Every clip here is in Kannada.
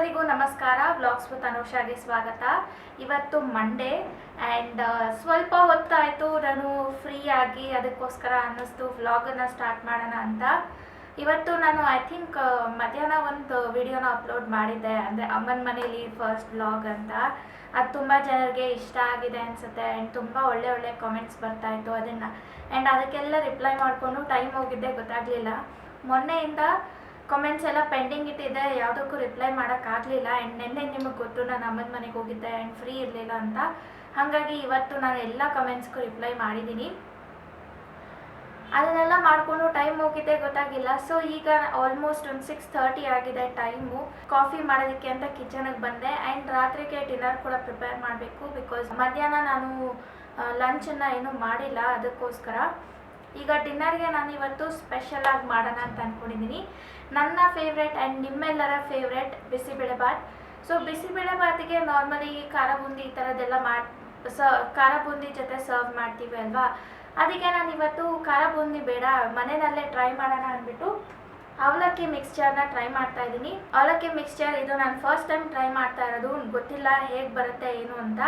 ಎಲ್ಲರಿಗೂ ನಮಸ್ಕಾರ. ಬ್ಲಾಗ್ಸ್ ವಿತ್ ಅನುಷಾಗೆ ಸ್ವಾಗತ. ಇವತ್ತು ಮಂಡೇ ಆ್ಯಂಡ್ ಸ್ವಲ್ಪ ಹೊತ್ತಾಯಿತು. ನಾನು ಫ್ರೀ ಆಗಿ ಅದಕ್ಕೋಸ್ಕರ ಅನ್ನಿಸ್ತು. ವ್ಲಾಗನ್ನು ಸ್ಟಾರ್ಟ್ ಮಾಡೋಣ ಅಂತ. ಇವತ್ತು ನಾನು ಐ ಥಿಂಕ್ ಮಧ್ಯಾಹ್ನ ಒಂದು ವಿಡಿಯೋನ ಅಪ್ಲೋಡ್ ಮಾಡಿದ್ದೆ. ಅಂದರೆ ಅಮ್ಮನ ಮನೇಲಿ ಫಸ್ಟ್ ವ್ಲಾಗ್ ಅಂತ. ಅದು ತುಂಬ ಜನರಿಗೆ ಇಷ್ಟ ಆಗಿದೆ ಅನಿಸುತ್ತೆ. ಆ್ಯಂಡ್ ತುಂಬ ಒಳ್ಳೆ ಒಳ್ಳೆ ಕಾಮೆಂಟ್ಸ್ ಬರ್ತಾಯಿತ್ತು ಅದನ್ನು. ಆ್ಯಂಡ್ ಅದಕ್ಕೆಲ್ಲ ರಿಪ್ಲೈ ಮಾಡಿಕೊಂಡು ಟೈಮ್ ಹೋಗಿದ್ದೆ. ಗೊತ್ತಾಗಲಿಲ್ಲ. ಮೊನ್ನೆಯಿಂದ ಕಾಮೆಂಟ್ಸ್ ಎಲ್ಲ ಪೆಂಡಿಂಗ್ ಇಟ್ಟಿದ್ದೆ ಯಾವುದಕ್ಕೂ ರಿಪ್ಲೈ ಮಾಡೋಕ್ಕಾಗಲಿಲ್ಲ ಆ್ಯಂಡ್ ನಿನ್ನೆ ನಿಮಗೆ ಗೊತ್ತು, ನಾನು ಅಮ್ಮನ ಮನೆಗೆ ಹೋಗಿದ್ದೆ ಆ್ಯಂಡ್ ಫ್ರೀ ಇರಲಿಲ್ಲ ಅಂತ. ಹಾಗಾಗಿ ಇವತ್ತು ನಾನು ಎಲ್ಲ ಕಮೆಂಟ್ಸ್ಗೂ ರಿಪ್ಲೈ ಮಾಡಿದ್ದೀನಿ ಅದನ್ನೆಲ್ಲ ಮಾಡಿಕೊಂಡು ಟೈಮ್ ಹೋಗಿದ್ದೆ ಗೊತ್ತಾಗಿಲ್ಲ. ಸೊ ಈಗ ಆಲ್ಮೋಸ್ಟ್ ಒಂದು ಸಿಕ್ಸ್ ಥರ್ಟಿ ಆಗಿದೆ ಟೈಮು ಕಾಫಿ ಮಾಡೋದಕ್ಕೆ ಅಂತ ಕಿಚನಿಗೆ ಬಂದೆ. ಆ್ಯಂಡ್ ರಾತ್ರಿಗೆ ಡಿನ್ನರ್ ಕೂಡ ಪ್ರಿಪೇರ್ ಮಾಡಬೇಕು ಬಿಕಾಸ್ ಮಧ್ಯಾಹ್ನ ನಾನು ಲಂಚನ್ನು ಏನೂ ಮಾಡಿಲ್ಲ ಅದಕ್ಕೋಸ್ಕರ. ಈಗ ಡಿನ್ನರ್ಗೆ ನಾನು ಇವತ್ತು ಸ್ಪೆಷಲ್ ಆಗಿ ಮಾಡೋಣ ಅಂತ ಅಂದ್ಕೊಂಡಿದ್ದೀನಿ ನನ್ನ ಫೇವ್ರೆಟ್ ಆ್ಯಂಡ್ ನಿಮ್ಮೆಲ್ಲರ ಫೇವ್ರೆಟ್ ಬಿಸಿಬೇಳೆಬಾತ್ ಸೊ ಬಿಸಿಬೇಳೆಬಾತಿಗೆ ನಾರ್ಮಲಿ ಖಾರ ಬೂಂದಿ ಈ ಥರದ್ದೆಲ್ಲ ಮಾಡಿ, ಸ, ಖಾರ ಬೂಂದಿ ಜೊತೆ ಸರ್ವ್ ಮಾಡ್ತೀವಿ ಅಲ್ವಾ? ಅದಕ್ಕೆ ನಾನು ಇವತ್ತು ಖಾರ ಬೂಂದಿ ಬೇಡ, ಮನೆಯಲ್ಲೇ ಟ್ರೈ ಮಾಡೋಣ ಅಂದ್ಬಿಟ್ಟು ಅವಲಕ್ಕಿ ಮಿಕ್ಸ್ಚರ್ನ ಟ್ರೈ ಮಾಡ್ತಾ ಇದ್ದೀನಿ. ಅವಲಕ್ಕಿ ಮಿಕ್ಸ್ಚರ್ ಇದು ನಾನು ಫಸ್ಟ್ ಟೈಮ್ ಟ್ರೈ ಮಾಡ್ತಾ ಇರೋದು. ಗೊತ್ತಿಲ್ಲ ಹೇಗೆ ಬರುತ್ತೆ ಏನು ಅಂತ.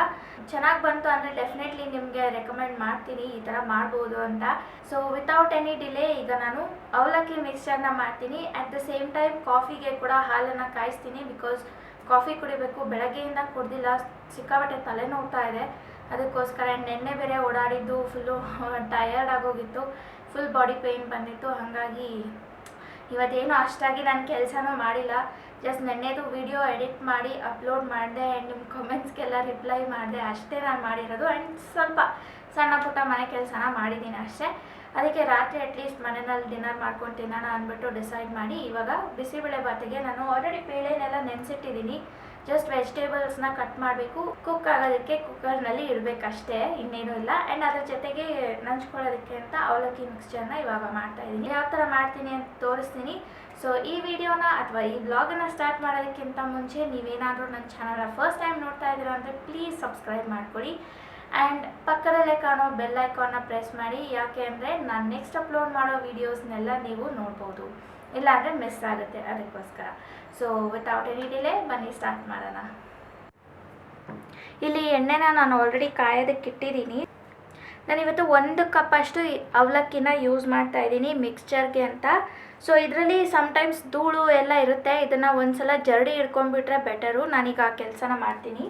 ಚೆನ್ನಾಗಿ ಬಂತು ಅಂದರೆ ಡೆಫಿನೆಟ್ಲಿ ನಿಮಗೆ ರೆಕಮೆಂಡ್ ಮಾಡ್ತೀನಿ. ಈ ಥರ ಮಾಡ್ಬೋದು ಅಂತ. ಸೊ ವಿತೌಟ್ ಎನಿ ಡಿಲೇ ಈಗ ನಾನು ಅವಲಕ್ಕಿ ಮಿಕ್ಸ್ಚರ್ನ ಮಾಡ್ತೀನಿ. ಅಟ್ ದ ಸೇಮ್ ಟೈಮ್ ಕಾಫಿಗೆ ಕೂಡ ಹಾಲನ್ನು ಕಾಯಿಸ್ತೀನಿ ಬಿಕಾಸ್ ಕಾಫಿ ಕುಡಿಬೇಕು. ಬೆಳಗ್ಗೆಯಿಂದ ಕುಡ್ದಿಲ್ಲ. ಸಿಕ್ಕಾಪಟ್ಟೆ ತಲೆನೋವ್ತಾ ಇದೆ. ಅದಕ್ಕೋಸ್ಕರ ನೆನ್ನೆ ಬೇರೆ ಓಡಾಡಿದ್ದು ಫುಲ್ಲು ಟಯರ್ಡ್ ಆಗೋಗಿತ್ತು. ಫುಲ್ ಬಾಡಿ ಪೇಯ್ನ್ ಬಂದಿತ್ತು. ಹಾಗಾಗಿ ಇವತ್ತೇನು ಅಷ್ಟಾಗಿ ನಾನು ಕೆಲಸನೂ ಮಾಡಿಲ್ಲ. ಜಸ್ಟ್ ನೆನ್ನೆದು ವಿಡಿಯೋ ಎಡಿಟ್ ಮಾಡಿ ಅಪ್ಲೋಡ್ ಮಾಡಿದೆ ಆ್ಯಂಡ್ ನಿಮ್ಮ ಕಮೆಂಟ್ಸ್ಗೆಲ್ಲ ರಿಪ್ಲೈ ಮಾಡಿದೆ. ಅಷ್ಟೇ ನಾನು ಮಾಡಿರೋದು. ಆ್ಯಂಡ್ ಸ್ವಲ್ಪ ಸಣ್ಣ ಪುಟ್ಟ ಮನೆ ಕೆಲಸನ ಮಾಡಿದ್ದೀನಿ ಅಷ್ಟೇ. ಅದಕ್ಕೆ ರಾತ್ರಿ ಅಟ್ಲೀಸ್ಟ್ ಮನೆಯಲ್ಲಿ ಡಿನ್ನರ್ ಮಾಡ್ಕೊಂಡು ತಿನ್ನೋಣ ಅಂದ್ಬಿಟ್ಟು ಡಿಸೈಡ್ ಮಾಡಿ ಇವಾಗ ಬಿಸಿಬೇಳೆ ಬಾತಿಗೆ ನಾನು ಆಲ್ರೆಡಿ ಬೇಳೆನೆಲ್ಲ ನೆನೆಸಿಟ್ಟಿದ್ದೀನಿ ಜಸ್ಟ್ ವೆಜಿಟೇಬಲ್ಸ್ನ ಕಟ್ ಮಾಡಬೇಕು. ಕುಕ್ ಆಗೋದಕ್ಕೆ ಕುಕ್ಕರ್ನಲ್ಲಿ ಇಡಬೇಕಷ್ಟೇ ಇನ್ನೇನು ಇಲ್ಲ. ಆ್ಯಂಡ್ ಅದ್ರ ಜೊತೆಗೆ ನಂಚ್ಕೊಳ್ಳೋದಕ್ಕೆ ಅಂತ ಅವಲಕ್ಕಿ ಮಿಕ್ಸ್ಚರ್ನ ಇವಾಗ ಮಾಡ್ತಾ ಇದ್ದೀನಿ. ಯಾವ ಥರ ಮಾಡ್ತೀನಿ ಅಂತ ತೋರಿಸ್ತೀನಿ. ಸೊ ಈ ವಿಡಿಯೋನ ಅಥವಾ ಈ ಬ್ಲಾಗನ್ನು ಸ್ಟಾರ್ಟ್ ಮಾಡೋದಕ್ಕಿಂತ ಮುಂಚೆ ನೀವೇನಾದರೂ ನನ್ನ ಚಾನಲ್ನ ಫಸ್ಟ್ ಟೈಮ್ ನೋಡ್ತಾ ಇದ್ದೀರಾ ಅಂದರೆ ಪ್ಲೀಸ್ ಸಬ್ಸ್ಕ್ರೈಬ್ ಮಾಡ್ಕೊಳ್ಳಿ. ಆ್ಯಂಡ್ ಪಕ್ಕದಲ್ಲೇ ಕಾಣೋ ಬೆಲ್ ಐಕಾನ್ನ ಪ್ರೆಸ್ ಮಾಡಿ. ಯಾಕೆ ಅಂದರೆ ನಾನು ನೆಕ್ಸ್ಟ್ ಅಪ್ಲೋಡ್ ಮಾಡೋ ವೀಡಿಯೋಸ್ನೆಲ್ಲ ನೀವು ನೋಡ್ಬೋದು. ಇಲ್ಲಾಂದರೆ ಮಿಸ್ ಆಗುತ್ತೆ ಅದಕ್ಕೋಸ್ಕರ. ಸೊ ವಿತೌಟ್ ಎನಿ ಡಿಲೇ ಬನ್ನಿ ಸ್ಟಾರ್ಟ್ ಮಾಡೋಣ. ಇಲ್ಲಿ ಎಣ್ಣೆನ ನಾನು ಆಲ್ರೆಡಿ ಕಾಯೋದಕ್ಕೆ ಇಟ್ಟಿದ್ದೀನಿ. ನಾನಿವತ್ತು ಒಂದು ಕಪ್ ಅಷ್ಟು ಅವಲಕ್ಕಿನ ಯೂಸ್ ಮಾಡ್ತಾ ಇದ್ದೀನಿ ಮಿಕ್ಸ್ಚರ್ಗೆ ಅಂತ. ಸೊ ಇದರಲ್ಲಿ ಸಮ್ಟೈಮ್ಸ್ ಧೂಳು ಎಲ್ಲ ಇರುತ್ತೆ. ಇದನ್ನು ಒಂದ್ಸಲ ಜರಡಿ ಹಿಡ್ಕೊಂಡ್ಬಿಟ್ರೆ ಬೆಟರು ನಾನೀಗ ಆ ಕೆಲಸನ ಮಾಡ್ತೀನಿ.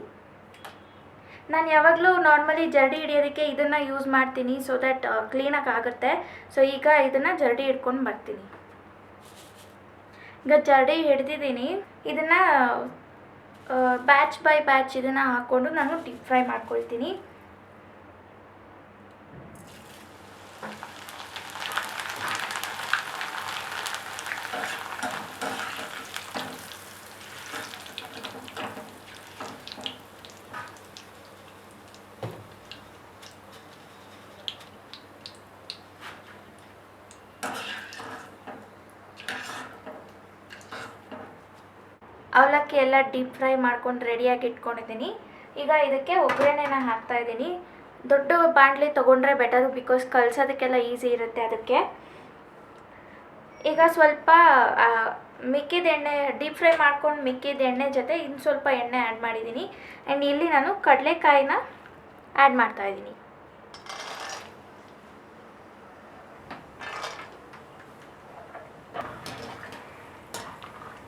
ನಾನು ಯಾವಾಗಲೂ ನಾರ್ಮಲಿ ಜರಡಿ ಹಿಡಿಯೋದಕ್ಕೆ ಇದನ್ನು ಯೂಸ್ ಮಾಡ್ತೀನಿ ಸೊ ದಟ್ ಕ್ಲೀನಾಗಿ ಆಗುತ್ತೆ. ಸೊ ಈಗ ಇದನ್ನು ಜರಡಿ ಹಿಡ್ಕೊಂಡು ಬರ್ತೀನಿ. ಈಗ ಜರಡಿ ಹಿಡ್ದಿದ್ದೀನಿ. ಇದನ್ನು ಬ್ಯಾಚ್ ಬೈ ಬ್ಯಾಚ್ ಇದನ್ನು ಹಾಕ್ಕೊಂಡು ನಾನು ಡೀಪ್ ಫ್ರೈ ಮಾಡ್ಕೊಳ್ತೀನಿ. ಅವಲಕ್ಕಿ ಎಲ್ಲ ಡೀಪ್ ಫ್ರೈ ಮಾಡ್ಕೊಂಡು ರೆಡಿಯಾಗಿ ಇಟ್ಕೊಂಡಿದ್ದೀನಿ. ಈಗ ಇದಕ್ಕೆ ಒಗ್ಗರಣೆನ ಹಾಕ್ತಾ ಇದ್ದೀನಿ. ದೊಡ್ಡ ಬಾಣಲಿ ತೊಗೊಂಡ್ರೆ ಬೆಟರ್ ಬಿಕಾಸ್ ಕಲಸೋದಕ್ಕೆಲ್ಲ ಈಸಿ ಇರುತ್ತೆ ಅದಕ್ಕೆ. ಈಗ ಸ್ವಲ್ಪ ಮಿಕ್ಕಿದ ಎಣ್ಣೆ ಡೀಪ್ ಫ್ರೈ ಮಾಡ್ಕೊಂಡು ಮಿಕ್ಕಿದ ಎಣ್ಣೆ ಜೊತೆ ಇನ್ನು ಸ್ವಲ್ಪ ಎಣ್ಣೆ ಆ್ಯಡ್ ಮಾಡಿದ್ದೀನಿ. ಆ್ಯಂಡ್ ಇಲ್ಲಿ ನಾನು ಕಡಲೆಕಾಯಿನ ಆ್ಯಡ್ ಮಾಡ್ತಾ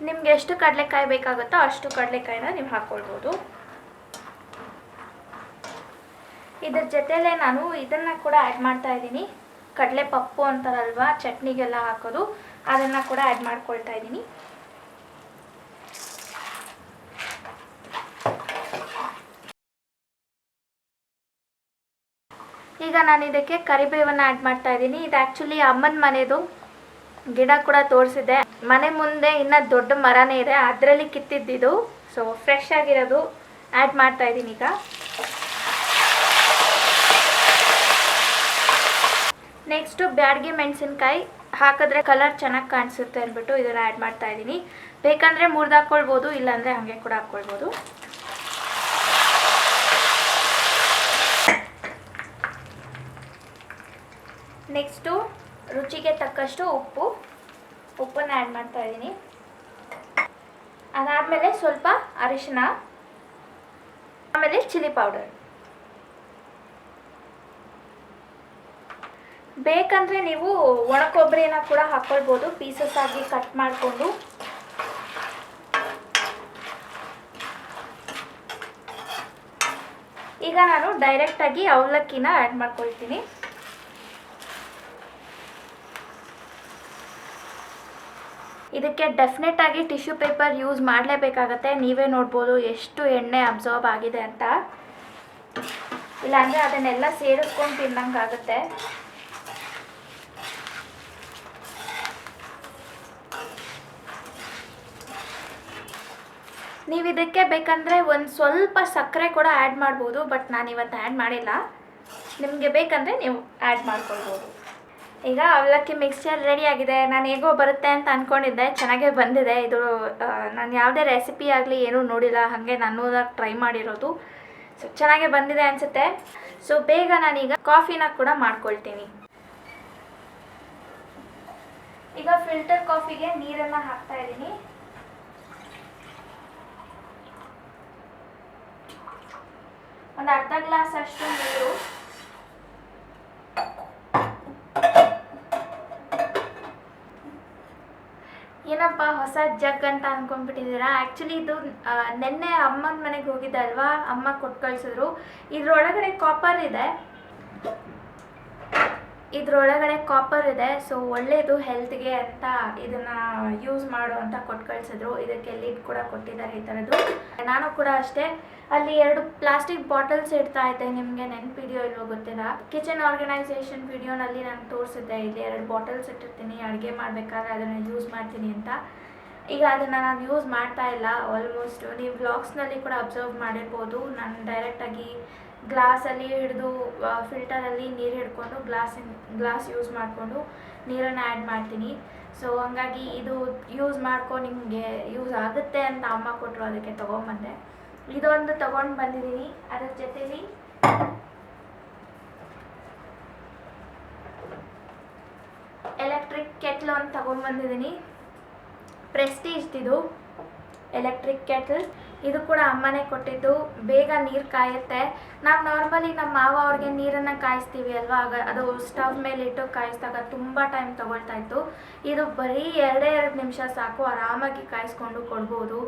ನಿಮ್ಗೆ ಎಷ್ಟು ಕಡಲೆಕಾಯಿ ಬೇಕಾಗುತ್ತೋ ಅಷ್ಟು ಕಡಲೆಕಾಯಿನ ನೀವು ಹಾಕ್ಕೊಳ್ಬೋದು ಇದ್ರ ಜೊತೆಲೆ ನಾನು ಇದನ್ನು ಕೂಡ ಆ್ಯಡ್ ಮಾಡ್ತಾ ಇದ್ದೀನಿ. ಕಡಲೆ ಪಪ್ಪು ಅಂತಾರಲ್ವಾ, ಚಟ್ನಿಗೆಲ್ಲ ಹಾಕೋದು, ಅದನ್ನು ಕೂಡ ಆ್ಯಡ್ ಮಾಡ್ಕೊಳ್ತಾ ಇದ್ದೀನಿ. ಈಗ ನಾನು ಇದಕ್ಕೆ ಕರಿಬೇವನ್ನು ಆ್ಯಡ್ ಮಾಡ್ತಾ ಇದ್ದೀನಿ. ಇದು ಆ್ಯಕ್ಚುಲಿ ಅಮ್ಮನ ಮನೆದು. ಗಿಡ ಕೂಡ ತೋರಿಸಿದೆ. ಮನೆ ಮುಂದೆ ಇನ್ನ ದೊಡ್ಡ ಮರನೇ ಇದೆ. ಅದರಲ್ಲಿ ಕಿತ್ತಿದ್ದಿದ್ದು ಸೊ ಫ್ರೆಶ್ ಆಗಿರೋದು ಆ್ಯಡ್ ಮಾಡ್ತಾ ಇದ್ದೀನಿ ಈಗ. ನೆಕ್ಸ್ಟು ಬ್ಯಾಡ್ಗೆ ಮೆಣಸಿನ್ಕಾಯಿ ಹಾಕಿದ್ರೆ ಕಲರ್ ಚೆನ್ನಾಗಿ ಕಾಣಿಸುತ್ತೆ ಅಂದ್ಬಿಟ್ಟು ಇದನ್ನು ಆ್ಯಡ್ ಮಾಡ್ತಾ ಇದ್ದೀನಿ. ಬೇಕಂದರೆ ಮುರಿದು ಹಾಕ್ಕೊಳ್ಬೋದು ಇಲ್ಲಾಂದರೆ ಹಾಗೆ ಕೂಡ ಹಾಕ್ಕೊಳ್ಬೋದು ನೆಕ್ಸ್ಟು ರುಚಿಗೆ ತಕ್ಕಷ್ಟು ಉಪ್ಪು, ಉಪ್ಪನ್ನು ಆ್ಯಡ್ ಮಾಡ್ತಾ ಇದ್ದೀನಿ. ಅದಾದಮೇಲೆ ಸ್ವಲ್ಪ ಅರಿಶಿನ, ಆಮೇಲೆ ಚಿಲ್ಲಿ ಪೌಡರ್ ಬೇಕಂದರೆ ನೀವು ಒಣ ಕೊಬ್ಬರಿನ ಕೂಡ ಹಾಕ್ಕೊಳ್ಬೋದು ಪೀಸಸ್ ಆಗಿ ಕಟ್ ಮಾಡಿಕೊಂಡು. ಈಗ ನಾನು ಡೈರೆಕ್ಟಾಗಿ ಅವಲಕ್ಕಿನ ಆ್ಯಡ್ ಮಾಡ್ಕೊಳ್ತೀನಿ. ಇದಕ್ಕೆ ಡೆಫಿನೆಟ್ ಆಗಿ ಟಿಶ್ಯೂ ಪೇಪರ್ ಯೂಸ್ ಮಾಡಲೇಬೇಕಾಗತ್ತೆ. ನೀವೇ ನೋಡ್ಬೋದು ಎಷ್ಟು ಎಣ್ಣೆ ಅಬ್ಸಾರ್ಬ್ ಆಗಿದೆ ಅಂತ. ಇಲ್ಲಾಂದರೆ ಅದನ್ನೆಲ್ಲ ಸೇರಿಸ್ಕೊಂಡು ತಿನ್ನಂಗೆ ಆಗುತ್ತೆ. ನೀವು ಇದಕ್ಕೆ ಬೇಕಂದರೆ ಒಂದು ಸ್ವಲ್ಪ ಸಕ್ಕರೆ ಕೂಡ ಆ್ಯಡ್ ಮಾಡ್ಬೋದು ಬಟ್ ನಾನು ಇವತ್ತು ಆ್ಯಡ್ ಮಾಡಿಲ್ಲ. ನಿಮಗೆ ಬೇಕಂದರೆ ನೀವು ಆ್ಯಡ್ ಮಾಡ್ಕೊಳ್ಬೋದು. ಈಗ ಅವಲಕ್ಕಿ ಮಿಕ್ಸ್ಚರ್ ರೆಡಿ ಆಗಿದೆ. ನಾನು ಹೇಗೋ ಬರುತ್ತೆ ಅಂತ ಅಂದ್ಕೊಂಡಿದ್ದೆ ಚೆನ್ನಾಗೇ ಬಂದಿದೆ. ಇದು ನಾನು ಯಾವುದೇ ರೆಸಿಪಿ ಆಗಲಿ ಏನೂ ನೋಡಿಲ್ಲ. ಹಾಗೆ ನಾನು ಟ್ರೈ ಮಾಡಿರೋದು. ಸೊ ಚೆನ್ನಾಗೇ ಬಂದಿದೆ ಅನಿಸುತ್ತೆ. ಸೊ ಬೇಗ ನಾನೀಗ ಕಾಫಿನ ಕೂಡ ಮಾಡ್ಕೊಳ್ತೀನಿ. ಈಗ ಫಿಲ್ಟರ್ ಕಾಫಿಗೆ ನೀರನ್ನು ಹಾಕ್ತಾ ಇದ್ದೀನಿ. ಒಂದು ಅರ್ಧ ಗ್ಲಾಸ್ ಅಷ್ಟು ನೀರು. ಹೊಸ ಜಗ್ ಅಂತ ಅನ್ಕೊಂಡ್ಬಿಟ್ಟಿದ್ದೀರಾ? ಆ್ಯಕ್ಚುಲಿ ಇದು ನೆನ್ನೆ ಅಮ್ಮನ ಮನೆಗೆ ಹೋಗಿದ್ದೆ ಅಲ್ವಾ? ಅಮ್ಮ ಕೊಟ್ಟು ಕಳಿಸಿದ್ರು. ಇದ್ರೊಳಗಡೆ ಕಾಪರ್ ಇದೆ. ಇದ್ರೊಳಗಡೆ ಕಾಪರ್ ಇದೆ ಸೊ ಒಳ್ಳೆಯದು ಹೆಲ್ತ್ಗೆ ಅಂತ ಇದನ್ನ ಯೂಸ್ ಮಾಡು ಅಂತ ಕೊಟ್ಟು ಕಳಿಸಿದ್ರು ಇದಕ್ಕೆ ಲೀಡ್ ಕೂಡ ಕೊಟ್ಟಿದ್ದಾರೆ ಈ ಥರದ್ದು ನಾನು ಕೂಡ ಅಷ್ಟೇ. ಅಲ್ಲಿ ಎರಡು ಪ್ಲಾಸ್ಟಿಕ್ ಬಾಟಲ್ಸ್ ಇಡ್ತಾ ಇದ್ದೆ. ನಿಮಗೆ ನೆನಪಿದೆಯೋ ಇಲ್ವೋ ಗೊತ್ತಿಲ್ಲ. ಕಿಚನ್ ಆರ್ಗನೈಸೇಷನ್ ವಿಡಿಯೋನಲ್ಲಿ ನಾನು ತೋರಿಸಿದ್ದೆ. ಇಲ್ಲಿ ಎರಡು ಬಾಟಲ್ಸ್ ಇಟ್ಟಿರ್ತೀನಿ. ಅಡುಗೆ ಮಾಡಬೇಕಾದ್ರೆ ಅದನ್ನು ಯೂಸ್ ಮಾಡ್ತೀನಿ ಅಂತ. ಈಗ ಅದನ್ನು ನಾನು ಯೂಸ್ ಮಾಡ್ತಾ ಇಲ್ಲ. ಆಲ್ಮೋಸ್ಟ್ ನೀವು ವ್ಲಾಗ್ಸ್ನಲ್ಲಿ ಕೂಡ ಅಬ್ಸರ್ವ್ ಮಾಡಿರ್ಬೋದು. ನಾನು ಡೈರೆಕ್ಟಾಗಿ ಗ್ಲಾಸಲ್ಲಿ ಹಿಡಿದು ಫಿಲ್ಟರಲ್ಲಿ ನೀರು ಹಿಡ್ಕೊಂಡು ಗ್ಲಾಸ್ ಗ್ಲಾಸ್ ಯೂಸ್ ಮಾಡಿಕೊಂಡು ನೀರನ್ನು ಆ್ಯಡ್ ಮಾಡ್ತೀನಿ. ಸೊ ಹಂಗಾಗಿ ಇದು ಯೂಸ್ ಮಾಡ್ಕೊ ನಿಮಗೆ ಯೂಸ್ ಆಗುತ್ತೆ ಅಂತ ಅಮ್ಮ ಕೊಟ್ಟರು ಅದಕ್ಕೆ ತೊಗೊಂಬಂದೆ. ಇದೊಂದು ತೊಗೊಂಡು ಬಂದಿದ್ದೀನಿ. ಅದ್ರ ಜೊತೆಯಲ್ಲಿ ಎಲೆಕ್ಟ್ರಿಕ್ ಕೆಟ್ಲ್ ಒಂದು ತೊಗೊಂಡ್ಬಂದಿದ್ದೀನಿ ಪ್ರೆಸ್ಟೀಜ್ದಿದು ಎಲೆಕ್ಟ್ರಿಕ್ ಕೆಟಲ್. ಇದು ಕೂಡ ಅಮ್ಮನೇ ಕೊಟ್ಟಿದ್ದು. ಬೇಗ ನೀರು ಕಾಯುತ್ತೆ. ನಾವು ನಾರ್ಮಲಿ ನಮ್ಮ ಮಾವ ಅವ್ರಿಗೆ ನೀರನ್ನು ಕಾಯಿಸ್ತೀವಿ ಅಲ್ವಾ? ಆಗ ಅದು ಸ್ಟವ್ ಮೇಲೆ ಇಟ್ಟು ಕಾಯಿಸಿದಾಗ ತುಂಬ ಟೈಮ್ ತಗೊಳ್ತಾ ಇತ್ತು. ಇದು ಬರೀ ಎರಡೇ ಎರಡು ನಿಮಿಷ ಸಾಕು, ಆರಾಮಾಗಿ ಕಾಯಿಸ್ಕೊಂಡು ಕೊಡ್ಬೋದು.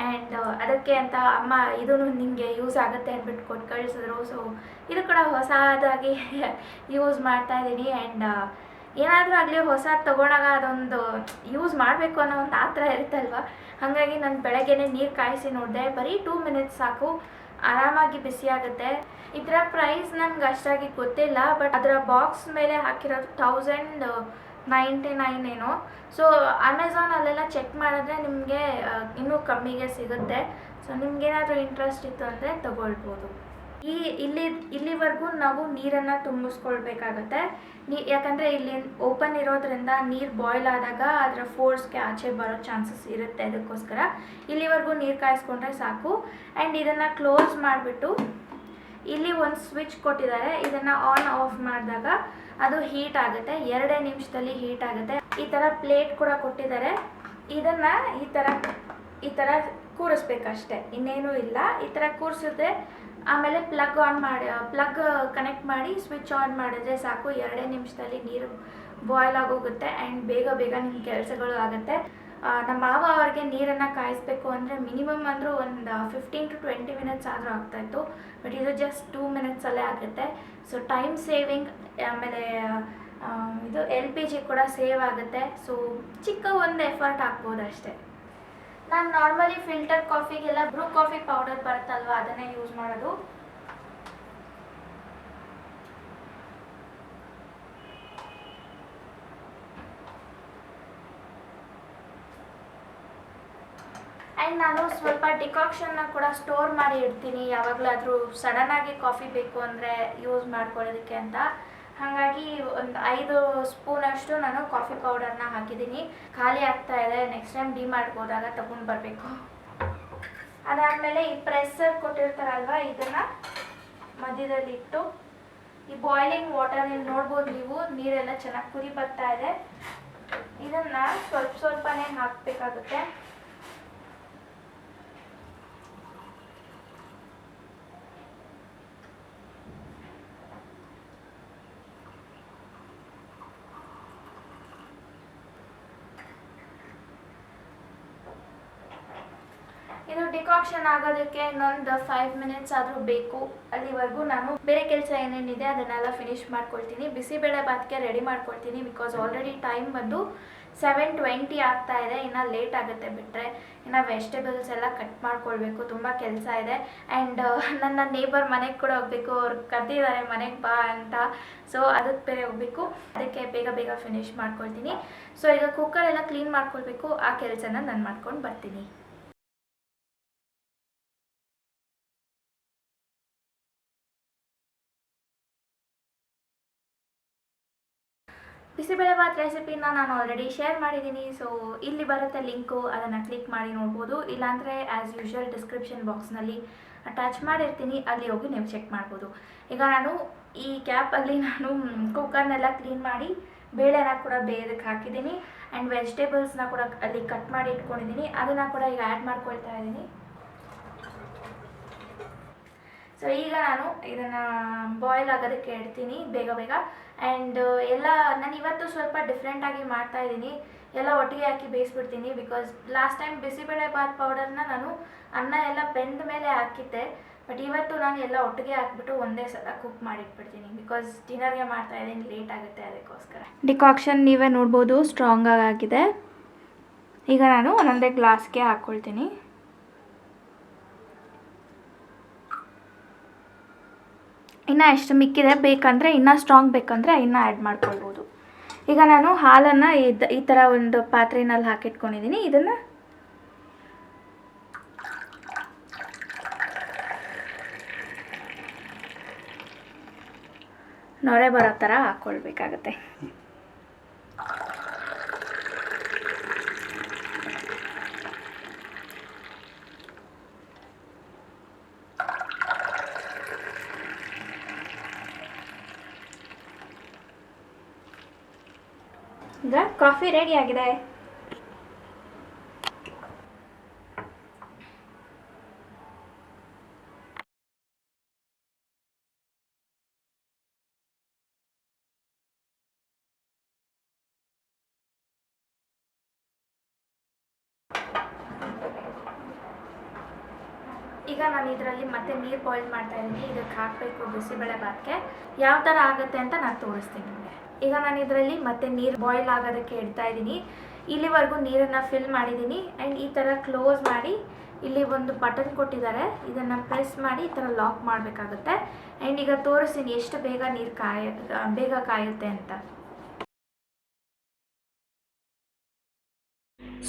ಆ್ಯಂಡ್ ಅದಕ್ಕೆ ಅಂತ ಅಮ್ಮ ಇದು ನಿಮಗೆ ಯೂಸ್ ಆಗುತ್ತೆ ಅಂದ್ಬಿಟ್ಟು ಕೊಟ್ಟು ಕಳಿಸಿದ್ರು. ಸೊ ಇದು ಕೂಡ ಹೊಸದಾಗಿ ಯೂಸ್ ಮಾಡ್ತಾ ಇದ್ದೀನಿ ಆ್ಯಂಡ್ ಏನಾದರೂ ಆಗಲಿ ಹೊಸದು ತೊಗೊಂಡಾಗ ಅದೊಂದು ಯೂಸ್ ಮಾಡಬೇಕು ಅನ್ನೋ ಒಂದು ಆತರ ಇರುತ್ತಲ್ವ? ಹಾಗಾಗಿ ನಾನು ಬೆಳಗ್ಗೆನೆ ನೀರು ಕಾಯಿಸಿ ನೋಡಿದೆ, ಬರೀ ಟೂ ಮಿನಿಟ್ಸ್ ಸಾಕು. ಆರಾಮಾಗಿ ಬಿಸಿಯಾಗುತ್ತೆ ಇದರ ಪ್ರೈಸ್ ನನಗೆ ಅಷ್ಟಾಗಿ ಗೊತ್ತಿಲ್ಲ ಬಟ್ ಅದರ ಬಾಕ್ಸ್ ಮೇಲೆ ಹಾಕಿರೋದು ಥೌಸಂಡ್ ನೈಂಟಿ ನೈನ್ ಏನೋ ಸೊ ಅಮೆಝಾನಲ್ಲೆಲ್ಲ ಚೆಕ್ ಮಾಡಿದ್ರೆ ನಿಮಗೆ ಇನ್ನೂ ಕಮ್ಮಿಗೆ ಸಿಗುತ್ತೆ. ಸೊ ನಿಮ್ಗೇನಾದರೂ ಇಂಟ್ರೆಸ್ಟ್ ಇತ್ತು ಅಂದರೆ ತಗೊಳ್ಬೋದು. ಈ ಇಲ್ಲಿ, ಇಲ್ಲಿವರೆಗೂ ನಾವು ನೀರನ್ನು ತುಂಬಿಸ್ಕೊಳ್ಬೇಕಾಗತ್ತೆ. ನೀ, ಯಾಕಂದರೆ ಇಲ್ಲಿ ಓಪನ್ ಇರೋದ್ರಿಂದ ನೀರು ಬಾಯ್ಲ್ ಆದಾಗ ಅದರ ಫೋರ್ಸ್ಗೆ ಆಚೆ ಬರೋ ಚಾನ್ಸಸ್ ಇರುತ್ತೆ ಅದಕ್ಕೋಸ್ಕರ. ಇಲ್ಲಿವರೆಗೂ ನೀರು ಕಾಯಿಸ್ಕೊಂಡ್ರೆ ಸಾಕು. ಆ್ಯಂಡ್ ಇದನ್ನು ಕ್ಲೋಸ್ ಮಾಡಿಬಿಟ್ಟು ಇಲ್ಲಿ ಒಂದು ಸ್ವಿಚ್ ಕೊಟ್ಟಿದ್ದಾರೆ. ಇದನ್ನು ಆನ್ ಆಫ್ ಮಾಡಿದಾಗ ಅದು ಹೀಟ್ ಆಗುತ್ತೆ. ಎರಡೇ ನಿಮಿಷದಲ್ಲಿ ಹೀಟ್ ಆಗುತ್ತೆ. ಈ ಥರ ಪ್ಲೇಟ್ ಕೂಡ ಕೊಟ್ಟಿದ್ದಾರೆ. ಇದನ್ನು ಈ ಥರ ಈ ಥರ ಕೂರಿಸ್ಬೇಕಷ್ಟೆ. ಇನ್ನೇನೂ ಇಲ್ಲ. ಈ ಥರ ಕೂರಿಸಿದ್ರೆ ಆಮೇಲೆ ಪ್ಲಗ್ ಆನ್ ಮಾಡಿ ಪ್ಲಗ್ ಕನೆಕ್ಟ್ ಮಾಡಿ ಸ್ವಿಚ್ ಆನ್ ಮಾಡಿದ್ರೆ ಸಾಕು. ಎರಡೇ ನಿಮಿಷದಲ್ಲಿ ನೀರು ಬಾಯ್ಲ್ ಆಗೋಗುತ್ತೆ ಆ್ಯಂಡ್ ಬೇಗ ಬೇಗ ನಿಮ್ಮ ಕೆಲಸಗಳು ಆಗುತ್ತೆ. ನಮ್ಮ ಮಾವ ಅವ್ರಿಗೆ ನೀರನ್ನು ಕಾಯಿಸ್ಬೇಕು ಅಂದರೆ ಮಿನಿಮಮ್ ಅಂದರೂ ಒಂದು ಫಿಫ್ಟೀನ್ ಟು ಟ್ವೆಂಟಿ ಮಿನಿಟ್ಸ್ ಆದರೂ ಆಗ್ತಾಯಿತ್ತು ಬಟ್ ಇದು ಜಸ್ಟ್ ಟೂ ಮಿನಿಟ್ಸಲ್ಲೇ ಆಗುತ್ತೆ. ಸೊ ಟೈಮ್ ಸೇವಿಂಗ್ ಆಮೇಲೆ ಇದು ಎಲ್ ಪಿ ಜಿ ಕೂಡ ಸೇವ್ ಆಗುತ್ತೆ. ಸೊ ಚಿಕ್ಕ ಒಂದು ಎಫರ್ಟ್ ಹಾಕ್ಬೋದು ಅಷ್ಟೇ. ನಾನು ನಾರ್ಮಲಿ ಫಿಲ್ಟರ್ ಕಾಫಿಗೆಲ್ಲ ಬ್ರೂ ಕಾಫಿ ಪೌಡರ್ ಬರುತ್ತಲ್ವ? ಅದನ್ನೇ ಯೂಸ್ ಮಾಡೋದು. ಆ್ಯಂಡ್ ನಾನು ಸ್ವಲ್ಪ ಡಿಕಾಕ್ಷನ್ನ ಕೂಡ ಸ್ಟೋರ್ ಮಾಡಿ ಇಡ್ತೀನಿ. ಯಾವಾಗಲಾದರೂ ಸಡನ್ನಾಗಿ ಕಾಫಿ ಬೇಕು ಅಂದರೆ ಯೂಸ್ ಮಾಡ್ಕೊಳ್ಳೋದಕ್ಕೆ ಅಂತ. ಹಾಗಾಗಿ ಒಂದು ಐದು ಸ್ಪೂನಷ್ಟು ನಾನು ಕಾಫಿ ಪೌಡರ್ನ ಹಾಕಿದ್ದೀನಿ. ಖಾಲಿ ಆಗ್ತಾ ಇದೆ. ನೆಕ್ಸ್ಟ್ ಟೈಮ್ ಡಿ ಮಾಡ್ಬೋದಾಗ ತಗೊಂಡು ಬರಬೇಕು. ಅದಾದಮೇಲೆ ಈ ಪ್ರೆಸ್ಸರ್ ಕೊಟ್ಟಿರ್ತಾರಲ್ವ, ಇದನ್ನು ಮಧ್ಯದಲ್ಲಿಟ್ಟು ಈ ಬಾಯ್ಲಿಂಗ್ ವಾಟರ್ ಇಲ್ಲಿ ನೋಡ್ಬೋದು ನೀವು, ನೀರೆಲ್ಲ ಚೆನ್ನಾಗಿ ಕುದಿ ಬರ್ತಾ ಇದೆ. ಇದನ್ನು ಸ್ವಲ್ಪ ಸ್ವಲ್ಪನೇ ಹಾಕಬೇಕಾಗುತ್ತೆ. ಇದು ಡಿಕಾಕ್ಷನ್ ಆಗೋದಕ್ಕೆ ಇನ್ನೊಂದು ಫೈವ್ ಮಿನಿಟ್ಸ್ ಆದರೂ ಬೇಕು. ಅಲ್ಲಿವರೆಗೂ ನಾನು ಬೇರೆ ಕೆಲಸ ಏನೇನಿದೆ ಅದನ್ನೆಲ್ಲ ಫಿನಿಶ್ ಮಾಡ್ಕೊಳ್ತೀನಿ. ಬಿಸಿಬೇಳೆ ಬಾತ್ಗೆ ರೆಡಿ ಮಾಡ್ಕೊಳ್ತೀನಿ ಬಿಕಾಸ್ ಆಲ್ರೆಡಿ ಟೈಮ್ ಬಂದು ಸೆವೆನ್ ಟ್ವೆಂಟಿ ಆಗ್ತಾ ಇದೆ. ಇನ್ನು ಲೇಟ್ ಆಗುತ್ತೆ ಬಿಟ್ಟರೆ ಇನ್ನು ವೆಜಿಟೇಬಲ್ಸ್ ಎಲ್ಲ ಕಟ್ ಮಾಡ್ಕೊಳ್ಬೇಕು. ತುಂಬ ಕೆಲಸ ಇದೆ. ಆ್ಯಂಡ್ ನನ್ನ ನೇಬರ್ ಮನೆಗೆ ಕೂಡ ಹೋಗ್ಬೇಕು. ಅವ್ರು ಕರೆದಿದ್ದಾರೆ ಮನೆಗೆ ಬಾ ಅಂತ. ಸೊ ಅದಕ್ಕೆ ಬೇರೆ ಹೋಗಬೇಕು. ಅದಕ್ಕೆ ಬೇಗ ಬೇಗ ಫಿನಿಶ್ ಮಾಡ್ಕೊಳ್ತೀನಿ. ಸೊ ಈಗ ಕುಕ್ಕರ್ ಎಲ್ಲ ಕ್ಲೀನ್ ಮಾಡ್ಕೊಳ್ಬೇಕು. ಆ ಕೆಲಸನ ನಾನು ಮಾಡ್ಕೊಂಡು ಬರ್ತೀನಿ. ಬಿಸಿಬೇಳೆಭಾತ್ ರೆಸಿಪಿನ ನಾನು ಆಲ್ರೆಡಿ ಶೇರ್ ಮಾಡಿದ್ದೀನಿ. ಸೊ ಇಲ್ಲಿ ಬರುತ್ತೆ ಲಿಂಕು ಅದನ್ನು ಕ್ಲಿಕ್ ಮಾಡಿ ನೋಡ್ಬೋದು. ಇಲ್ಲಾಂದರೆ ಆ್ಯಸ್ ಯೂಶುವಲ್ ಡಿಸ್ಕ್ರಿಪ್ಷನ್ ಬಾಕ್ಸ್ನಲ್ಲಿ ಅಟ್ಯಾಚ್ ಮಾಡಿರ್ತೀನಿ. ಅಲ್ಲಿ ಹೋಗಿ ನೀವು ಚೆಕ್ ಮಾಡ್ಬೋದು. ಈಗ ನಾನು ಈ ಕ್ಯಾಪಲ್ಲಿ ನಾನು ಕುಕ್ಕರ್ನೆಲ್ಲ ಕ್ಲೀನ್ ಮಾಡಿ ಬೇಳೆನ ಕೂಡ ಬೇಯದಕ್ಕೆ ಹಾಕಿದ್ದೀನಿ. ಆ್ಯಂಡ್ ವೆಜಿಟೇಬಲ್ಸ್ನ ಕೂಡ ಅಲ್ಲಿ ಕಟ್ ಮಾಡಿ ಇಟ್ಕೊಂಡಿದ್ದೀನಿ. ಅದನ್ನು ಕೂಡ ಈಗ ಆ್ಯಡ್ ಮಾಡ್ಕೊಳ್ತಾ ಇದ್ದೀನಿ. ಸೊ ಈಗ ನಾನು ಇದನ್ನು ಬಾಯ್ಲ್ ಆಗೋದಕ್ಕೆ ಇಡ್ತೀನಿ ಬೇಗ ಬೇಗ. ಆ್ಯಂಡ್ ಎಲ್ಲ ನಾನು ಇವತ್ತು ಸ್ವಲ್ಪ ಡಿಫ್ರೆಂಟಾಗಿ ಮಾಡ್ತಾ ಇದ್ದೀನಿ. ಎಲ್ಲ ಒಟ್ಟಿಗೆ ಹಾಕಿ ಬೇಯಿಸ್ಬಿಡ್ತೀನಿ because last time bisi bele bath ಪೌಡರ್ನ ನಾನು ಅನ್ನ ಎಲ್ಲ ಬೆಂದ ಮೇಲೆ ಹಾಕಿದ್ದೆ. ಬಟ್ ಇವತ್ತು ನಾನು ಎಲ್ಲ ಒಟ್ಟಿಗೆ ಹಾಕ್ಬಿಟ್ಟು ಒಂದೇ ಸಲ ಕುಕ್ ಮಾಡಿಟ್ಬಿಡ್ತೀನಿ ಬಿಕಾಸ್ ಡಿನ್ನರ್ಗೆ ಮಾಡ್ತಾ ಇದ್ದೀನಿ ಲೇಟ್ ಆಗುತ್ತೆ ಅದಕ್ಕೋಸ್ಕರ. ಡಿಕಾಕ್ಷನ್ ನೀವೇ ನೋಡ್ಬೋದು ಸ್ಟ್ರಾಂಗಾಗಿದೆ ಈಗ ನಾನು ಒಂದೊಂದೇ ಗ್ಲಾಸ್ಗೆ ಹಾಕ್ಕೊಳ್ತೀನಿ ಇನ್ನು ಎಷ್ಟು ಮಿಕ್ಕಿದೆ ಬೇಕಂದರೆ ಇನ್ನೂ ಸ್ಟ್ರಾಂಗ್ ಬೇಕಂದರೆ ಇನ್ನೂ ಆ್ಯಡ್ ಮಾಡ್ಕೊಳ್ಬೋದು. ಈಗ ನಾನು ಹಾಲನ್ನು ಇದು ಈ ಥರ ಒಂದು ಪಾತ್ರೆನಲ್ಲಿ ಹಾಕಿಟ್ಕೊಂಡಿದ್ದೀನಿ ಇದನ್ನು ನೊರೆ ಬರೋ ಥರ ಹಾಕ್ಕೊಳ್ಬೇಕಾಗತ್ತೆ ಈಗ ಕಾಫಿ ರೆಡಿ ಆಗಿದೆ ಈಗ ನಾನು ಇದರಲ್ಲಿ ಮತ್ತೆ ನೀರು ಬಾಯ್ಲ್ ಮಾಡ್ತಾ ಇದ್ದೀನಿ. ಇದಕ್ಕೆ ಹಾಕಬೇಕು ಬಿಸಿಬೇಳೆ ಭಾತ್ಗೆ ಯಾವ ಥರ ಆಗುತ್ತೆ ಅಂತ ನಾನು ತೋರಿಸ್ತೀನಿ ನಿಮಗೆ. ಈಗ ನಾನು ಇದರಲ್ಲಿ ಮತ್ತೆ ನೀರು ಬಾಯ್ಲ್ ಆಗೋದಕ್ಕೆ ಇಡ್ತಾ ಇದ್ದೀನಿ. ಇಲ್ಲಿವರೆಗೂ ನೀರನ್ನು ಫಿಲ್ ಮಾಡಿದ್ದೀನಿ. ಆ್ಯಂಡ್ ಈ ಥರ ಕ್ಲೋಸ್ ಮಾಡಿ ಇಲ್ಲಿ ಒಂದು ಬಟನ್ ಕೊಟ್ಟಿದ್ದಾರೆ. ಇದನ್ನು ಪ್ರೆಸ್ ಮಾಡಿ ಈ ಥರ ಲಾಕ್ ಮಾಡಬೇಕಾಗುತ್ತೆ. ಆ್ಯಂಡ್ ಈಗ ತೋರಿಸ್ತೀನಿ ಎಷ್ಟು ಬೇಗ ನೀರು ಕಾಯ, ಬೇಗ ಕಾಯುತ್ತೆ ಅಂತ.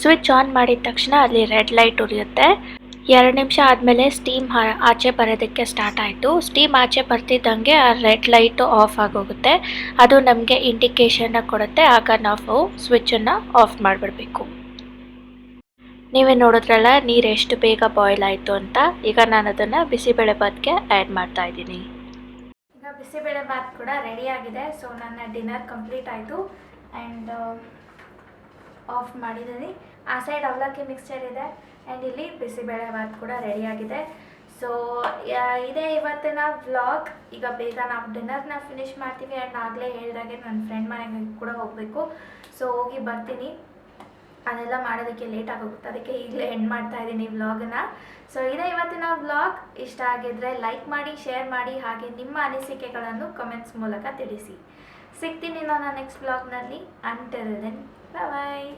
ಸ್ವಿಚ್ ಆನ್ ಮಾಡಿದ ತಕ್ಷಣ ಅಲ್ಲಿ ರೆಡ್ ಲೈಟ್ ಉರಿಯುತ್ತೆ. ಎರಡು ನಿಮಿಷ ಆದಮೇಲೆ ಸ್ಟೀಮ್ ಆಚೆ ಬರೋದಕ್ಕೆ ಸ್ಟಾರ್ಟ್ ಆಯಿತು. ಸ್ಟೀಮ್ ಆಚೆ ಬರ್ತಿದ್ದಂಗೆ ಆ ರೆಡ್ ಲೈಟು ಆಫ್ ಆಗೋಗುತ್ತೆ. ಅದು ನಮಗೆ ಇಂಡಿಕೇಶನ್ನ ಕೊಡುತ್ತೆ. ಆಗ ನಾವು ಸ್ವಿಚ್ಚನ್ನು ಆಫ್ ಮಾಡಿಬಿಡ್ಬೇಕು. ನೀವೇ ನೋಡಿದ್ರಲ್ಲ, ನೀರು ಎಷ್ಟು ಬೇಗ ಬಾಯ್ಲ್ ಆಯಿತು ಅಂತ. ಈಗ ನಾನು ಅದನ್ನು ಬಿಸಿಬೇಳೆ ಬಾತ್ಗೆ ಆ್ಯಡ್ ಮಾಡ್ತಾ ಇದ್ದೀನಿ. ಈಗ ಬಿಸಿಬೇಳೆ ಭಾತ್ ಕೂಡ ಆಗಿದೆ. ಸೊ ನನ್ನ ಡಿನ್ನರ್ ಕಂಪ್ಲೀಟ್ ಆಯಿತು. ಆ್ಯಂಡ್ ಆಫ್ ಮಾಡಿದ್ದೀನಿ. ಆ ಸೈಡ್ ಅವಲಕ್ಕಿ ಮಿಕ್ಸ್ಚರ್ ಇದೆ. ಆ್ಯಂಡ್ ಇಲ್ಲಿ ಬಿಸಿಬೇಳೆ ಭಾತ್ ಕೂಡ ರೆಡಿಯಾಗಿದೆ ಸೊ ಇದೇ ಇವತ್ತಿನ ವ್ಲಾಗ್ ಈಗ ಬೇಗ ನಾವು ಡಿನ್ನರ್ನ ಫಿನಿಶ್ ಮಾಡ್ತೀವಿ. ಆ್ಯಂಡ್ ಆಗಲೇ ಹೇಳಿದಾಗೆ ನನ್ನ ಫ್ರೆಂಡ್ ಮನೆಗೆ ಕೂಡ ಹೋಗಬೇಕು. ಸೊ ಹೋಗಿ ಬರ್ತೀನಿ. ಅದೆಲ್ಲ ಮಾಡೋದಕ್ಕೆ ಲೇಟ್ ಆಗೋಗುತ್ತೆ. ಅದಕ್ಕೆ ಈಗಲೇ ಎಂಡ್ ಮಾಡ್ತಾ ಇದ್ದೀನಿ ವ್ಲಾಗನ್ನ ಸೊ ಇದೇ ಇವತ್ತಿನ ವ್ಲಾಗ್ ಇಷ್ಟ ಆಗಿದ್ರೆ ಲೈಕ್ ಮಾಡಿ ಶೇರ್ ಮಾಡಿ, ಹಾಗೆ ನಿಮ್ಮ ಅನಿಸಿಕೆಗಳನ್ನು ಕಮೆಂಟ್ಸ್ ಮೂಲಕ ತಿಳಿಸಿ. ಸಿಗ್ತೀನಿ ನಾನು ನೆಕ್ಸ್ಟ್ ವ್ಲಾಗ್ನಲ್ಲಿ ಅಂಟಿಲ್ ದೆನ್ ಬಾಯ್